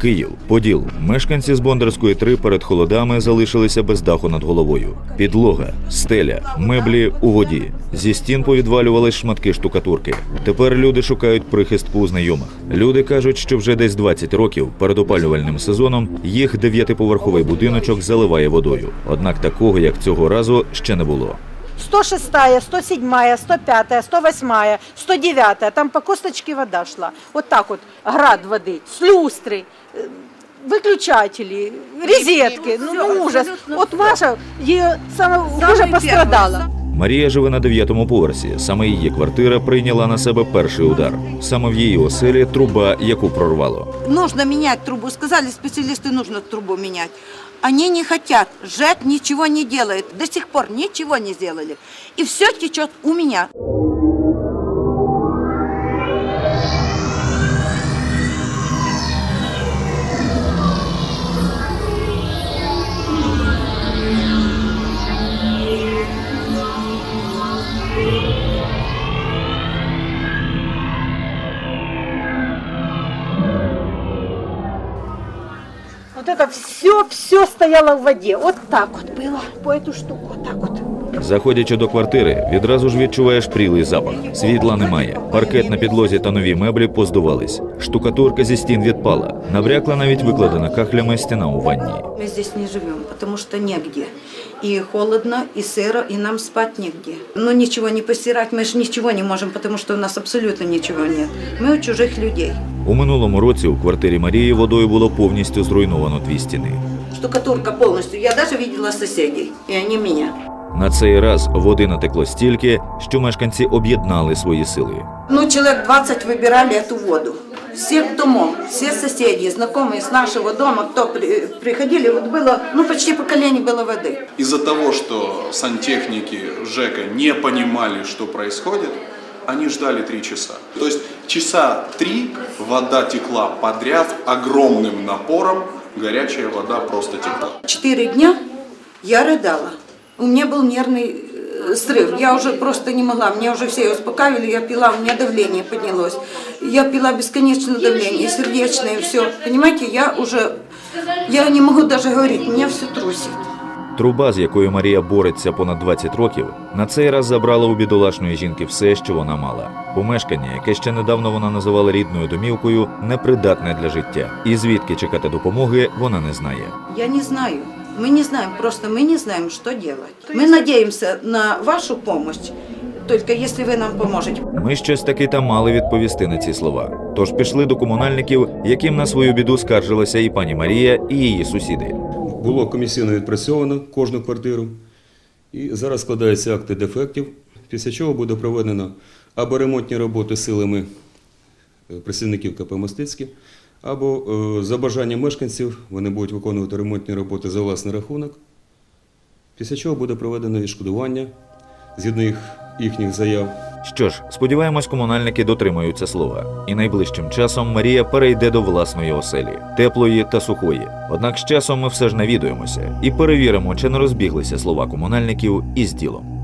Київ, Поділ. Мешканці з Бондарської 3 перед холодами залишилися без даху над головою. Підлога, стеля, меблі у воді. Зі стін повідвалювались шматки штукатурки. Тепер люди шукають прихистку у знайомих. Люди кажуть, що вже десь 20 років перед опалювальним сезоном їх дев'ятиповерховий будиночок заливає водою. Однак такого, як цього разу, ще не було. 106, 107, 105, 108, 109. Там по косточке вода шла. Вот так вот град воды, с люстры, э, выключатели, розетки. Ну, ну ужас. Вот Маша ее саме уже пострадала. Марія живе на дев'ятому поверсі. Саме її квартира прийняла на себе перший удар. Саме в її оселі труба, яку прорвало. Нужно міняти трубу. Сказали спеціалісти, нужно трубу міняти. Они не хотят. ЖЭК ничего не делает. До сих пор ничего не сделали. И все течет у меня. Вот это все, все стояло в воде. Вот так вот было по эту штуку. Вот так вот. Заходячи до квартири, відразу ж відчуваєш прілий запах. Світла немає. Паркет на підлозі та нові меблі поздувались. Штукатурка зі стін відпала. Набрякла навіть викладена кахлями стіна у ванні. Мы здесь не живем, потому что негде. И холодно, и сыро, и нам спать негде. Ну ничего не постирать, мы же ничего не можем, потому что у нас абсолютно ничего нет. Мы у чужих людей. У минулому році у квартирі Марії водою було повністю зруйновано дві стіни. Штукатурка полностью. Я даже видела соседей, и они меня. На цей раз води натекло стільки, що мешканці об'єднали свої сили. Ну, человек 20 выбирали эту воду. Всех домов, все соседи, знакомые с нашего дома, кто при- приходили, вот было, ну, почти поколение было воды. Из-за того, что сантехники ЖЭКа не понимали, что происходит, они ждали три часа. То есть часа три вода текла подряд огромным напором, горячая вода просто текла. Четыре дня я рыдала. У меня был нервный э, срыв. Я уже просто не могла. Меня уже все успокаивали. Я пила, у меня давление поднялось. Я пила бесконечное давление, сердечное, все. Понимаете, я уже... Я не могу даже говорить. Меня все трусит. Труба, з якою Марія бореться понад 20 років, на цей раз забрала у бідолашної жінки все, що вона мала. Помешкання, яке ще недавно вона називала рідною домівкою, непридатне для життя. І звідки чекати допомоги, вона не знає. Я не знаю. Мы не знаем, просто мы не знаем, что делать. Мы надеемся на вашу помощь, только если вы нам поможете. Ми щось таки та мали відповісти на ці слова. Тож пішли до комунальників, яким на свою біду скаржилася і пані Марія, і її сусіди. Було комісійно відпрацьовано кожну квартиру. І зараз складаються акти дефектів, після чого буде проведено або ремонтні роботи силами е, працівників КП Мостицьке, або е, за бажанням мешканців вони будуть виконувати ремонтні роботи за власний рахунок. Після чого буде проведено відшкодування згідно їх, їхніх заяв. Що ж, сподіваємось, комунальники дотримаються слова. І найближчим часом Марія перейде до власної оселі, теплої та сухої. Однак з часом ми все ж навідуємося і перевіримо, чи не розбіглися слова комунальників із ділом.